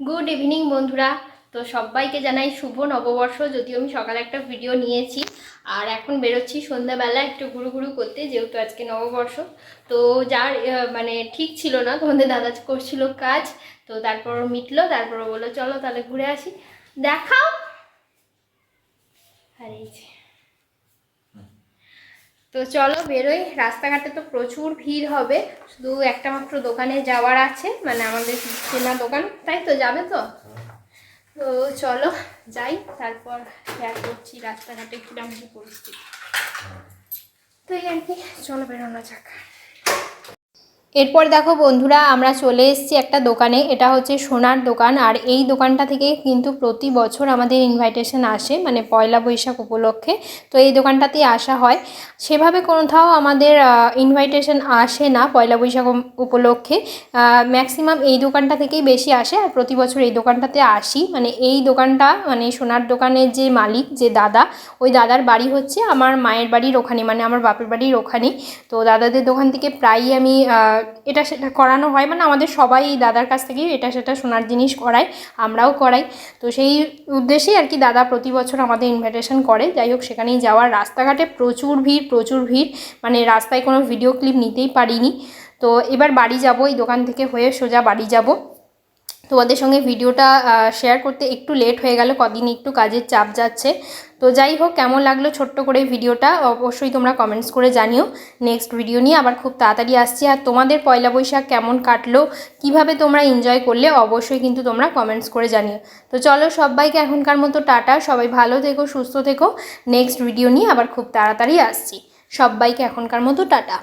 Good evening বন্ধুরা। তো সবাইকে জানাই শুভ নববর্ষ, যদিও আমি সকালে একটা ভিডিও নিয়েছি। আর এখন বেরোচ্ছি সন্ধ্যাবেলা একটু ঘুরু ঘুরু করতে, যেহেতু আজকে নববর্ষ। তো যার মানে ঠিক ছিল না, তোমাদের দাদা করছিল কাজ, তো তারপর মিটলো, তারপর বলল, চলো তাহলে ঘুরে আসি। দেখাও! আর এই যে। তো চলো বেরোই। রাস্তাঘাটে তো প্রচুর ভিড় হবে। শুধু একটা মাত্র দোকানে যাওয়ার আছে মানে আমাদের চেনা দোকান, তাই তো যাবে তো? তো চলো যাই, তারপর শেয়ার করছি রাস্তাঘাটে কিরম কি পরিস্থিতি। তো এই আর কি, চলো বেরোনো যাক। এরপর দেখো বন্ধুরা, আমরা চলে এসেছি একটা দোকানে। এটা হচ্ছে সোনার দোকান, আর এই দোকানটা থেকে কিন্তু প্রতি বছর আমাদের ইনভাইটেশন আসে মানে পয়লা বৈশাখ উপলক্ষে। তো এই দোকানটাতেই আসা হয়। সেভাবে কোথাও আমাদের ইনভাইটেশন আসে না পয়লা বৈশাখ উপলক্ষে। ম্যাক্সিমাম এই দোকানটা থেকেই বেশি আসে, আর প্রতি বছর এই দোকানটাতে আসি। মানে এই দোকানটা মানে সোনার দোকানের যে মালিক, যে দাদা, ওই দাদার বাড়ি হচ্ছে আমার মায়ের বাড়ির ওখানে মানে আমার বাপের বাড়ির ওখানেই। তো দাদাদের দোকান থেকে প্রায়ই আমি এটা সেটা করানো হয়। মানে আমাদের সবাই এই দাদার কাছ থেকেই এটা সেটা সোনার জিনিস করায়, আমরাও করাই। তো সেই উদ্দেশ্যেই আর কি দাদা প্রতি বছর আমাদের ইনভাইটেশন করে। যাই হোক, সেখানেই যাওয়ার রাস্তাঘাটে প্রচুর ভিড় প্রচুর ভিড়। মানে রাস্তায় কোনো ভিডিও ক্লিপ নিতেই পারিনি। তো এবার বাড়ি যাব, এই দোকান থেকে হয়ে সোজা বাড়ি যাব। তোমাদের সঙ্গে ভিডিওটা শেয়ার করতে একটু লেট হয়ে গেল, কদিন একটু কাজের চাপ যাচ্ছে। তো যাই হোক, কেমন লাগল ছোট্ট করে ভিডিওটা? অবশ্যই তোমরা কমেন্টস করে জানিও। নেক্সট ভিডিও নিয়ে আবার খুব তাড়াতাড়ি আসছি। আর তোমাদের পয়লা বৈশাখ কেমন কাটলো, কীভাবে তোমরা এনজয় করলে, অবশ্যই কিন্তু তোমরা কমেন্টস করে জানিও। তো চলো, সবাইকে এখনকার মতো টাটা। সবাই ভালো থেকো, সুস্থ থেকো। নেক্সট ভিডিও নিয়ে আবার খুব তাড়াতাড়ি আসছি। সবাইকে এখনকার মতো টাটা।